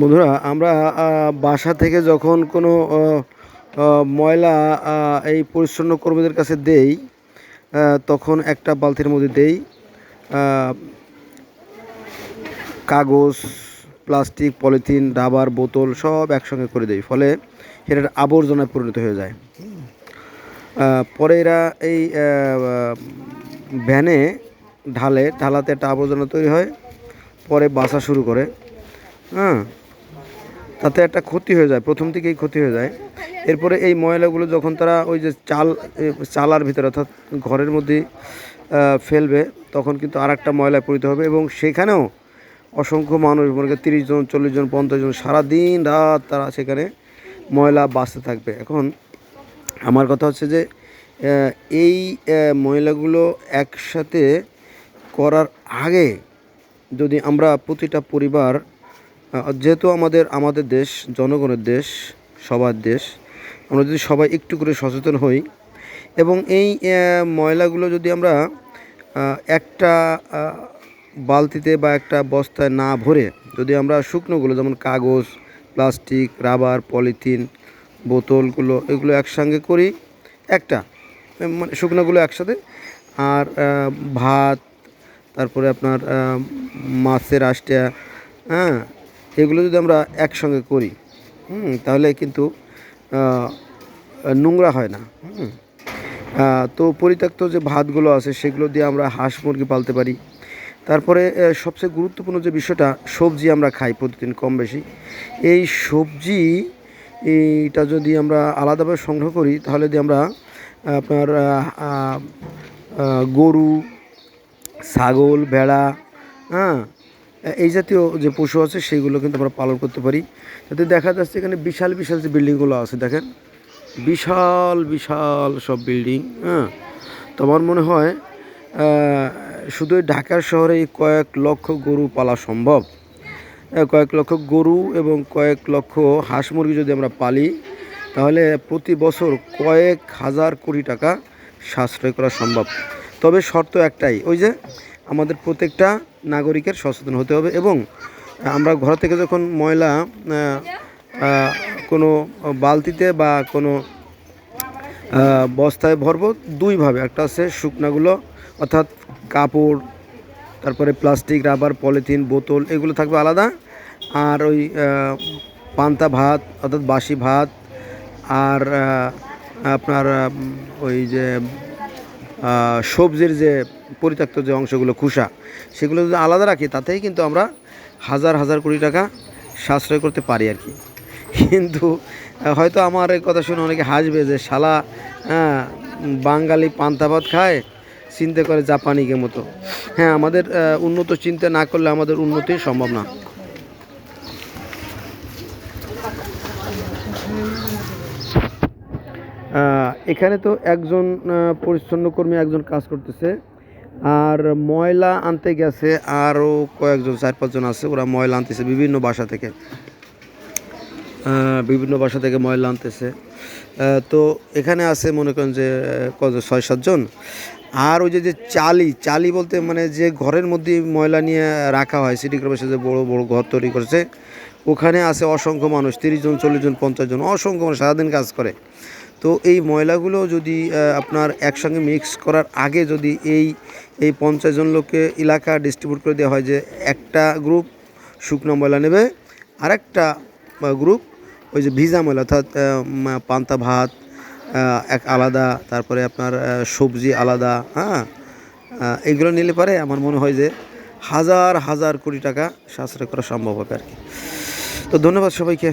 বন্ধুরা, আমরা বাসা থেকে যখন কোনো ময়লা এই পরিচ্ছন্ন কর্মীদের কাছে দেই তখন একটা বালতির মধ্যে দেই কাগজ, প্লাস্টিক, পলিথিন, রাবার, বোতল সব একসঙ্গে করে দেই, ফলে এটার আবর্জনায় পরিণত হয়ে যায়। পরে এরা এই ভ্যানে ঢালে, ঢালাতে একটা আবর্জনা তৈরি হয়, পরে বাসা শুরু করে হ্যাঁ? তাতে একটা ক্ষতি হয়ে যায়, প্রথম থেকেই ক্ষতি হয়ে যায়। এরপরে এই ময়লাগুলো যখন তারা ওই যে চাল চালার ভিতরে অর্থাৎ ঘরের মধ্যে ফেলবে, তখন কিন্তু আর একটা ময়লায় পরিতে হবে এবং সেখানেও অসংখ্য মানুষ, মনে তিরিশ জন, চল্লিশ জন, পঞ্চাশ জন, সারাদিন রাত তারা সেখানে ময়লা বাঁচতে থাকবে। এখন আমার কথা হচ্ছে যে এই ময়লাগুলো একসাথে করার আগে যদি আমরা প্রতিটা পরিবার যেহেতু আমাদের আমাদের দেশ, জনগণের দেশ, সবার দেশ, আমরা যদি সবাই একটু করে সচেতন হই এবং এই ময়লাগুলো যদি আমরা একটা বালতিতে বা একটা বস্তায় না ভরে যদি আমরা শুকনোগুলো যেমন কাগজ, প্লাস্টিক, রাবার, পলিথিন, বোতলগুলো এগুলো একসঙ্গে করি, একটা মানে শুকনোগুলো একসাথে, আর ভাত, তারপরে আপনার মাছের আষ্টা হ্যাঁ এগুলো যদি আমরা একসঙ্গে করি, হুম, তাহলে কিন্তু নোংরা হয় না, হুম। তো পরিত্যক্ত যে ভাতগুলো আছে, সেগুলো দিয়ে আমরা হাঁস মুরগি পালতে পারি। তারপরে সবচেয়ে গুরুত্বপূর্ণ যে বিষয়টা, সবজি আমরা খাই প্রতিদিন কম বেশি। এই সবজি, এইটা যদি আমরা আলাদাভাবে সংগ্রহ করি, তাহলে যদি আমরা, আপনার গরু, ছাগল, ভেড়া হ্যাঁ এই জাতীয় যে পশু আছে, সেইগুলো কিন্তু আমরা পালন করতে পারি। যাতে দেখা যাচ্ছে এখানে বিশাল বিশাল যে বিল্ডিংগুলো আছে, দেখেন। বিশাল বিশাল সব বিল্ডিং হ্যাঁ। তো আমার মনে হয় শুধু ঢাকার শহরে কয়েক লক্ষ গরু পালা সম্ভব। কয়েক লক্ষ গরু এবং কয়েক লক্ষ হাঁস মুরগি যদি আমরা পালি, তাহলে প্রতি বছর কয়েক হাজার কোটি টাকা সাশ্রয় করা সম্ভব। তবে শর্ত একটাই, ওই যে আমাদের প্রত্যেকটা নাগরিকের সচেতন হতে হবে এবং আমরা ঘর থেকে যখন ময়লা কোনো বালতিতে বা কোনো বস্তায় ভরবো, দুইভাবে। একটা আছে শুকনাগুলো, অর্থাৎ কাপড়, তারপরে প্লাস্টিক, রাবার, পলিথিন, বোতল, এগুলো থাকবে আলাদা। আর ওই পান্তা ভাত, অর্থাৎ বাসি ভাত, আর আপনার ওই যে সবজির যে পরিত্যক্ত যে অংশগুলো খোসা সেগুলো যদি আলাদা রাখি তাতেই কিন্তু আমরা হাজার হাজার কোটি টাকা সাশ্রয় করতে পারি আর কি। কিন্তু হয়তো আমার এই কথা শুনে অনেকে হাসবে যে শালা হ্যাঁ, বাঙালি পান্তা ভাত খায় চিন্তা করে জাপানিকে মতো। হ্যাঁ আমাদের উন্নত চিন্তা না করলে আমাদের উন্নতি সম্ভব না। এখানে তো একজন পরিচ্ছন্ন কর্মী একজন কাজ করতেছে। আর ময়লা আনতে গেছে আরও কয়েকজন, চার পাঁচজন আছে। ওরা ময়লা আনতেছে বিভিন্ন বাসা থেকে। বিভিন্ন বাসা থেকে ময়লা আনতেছে। তো এখানে আছে মনে করেন যে কত ছয় সাতজন আর ওই যে যে চালি চালি বলতে মানে যে ঘরের মধ্যে ময়লা নিয়ে রাখা হয়, সিটি কর্পোরেশন যে বড় বড় ঘর তৈরি করেছে, ওখানে আছে অসংখ্য মানুষ, তিরিশ জন, চল্লিশ জন, পঞ্চাশ জন, অসংখ্য মানুষ সারাদিন কাজ করে। তো এই ময়লাগুলো যদি আপনার একসঙ্গে মিক্স করার আগে যদি এই এই পঞ্চাশ জন লোককে এলাকা ডিস্ট্রিবিউট করে দেওয়া হয় যে একটা গ্রুপ শুকনো ময়লা নেবে, আরেকটা গ্রুপ ওই যে ভিজা ময়লা অর্থাৎ পান্তা ভাত এক আলাদা, তারপরে আপনার সবজি আলাদা হ্যাঁ? এগুলো নিলে পারে আমার মনে হয় যে হাজার হাজার কোটি টাকা সাশ্রয় করা সম্ভব হবে আর কি। তো ধন্যবাদ সবাইকে।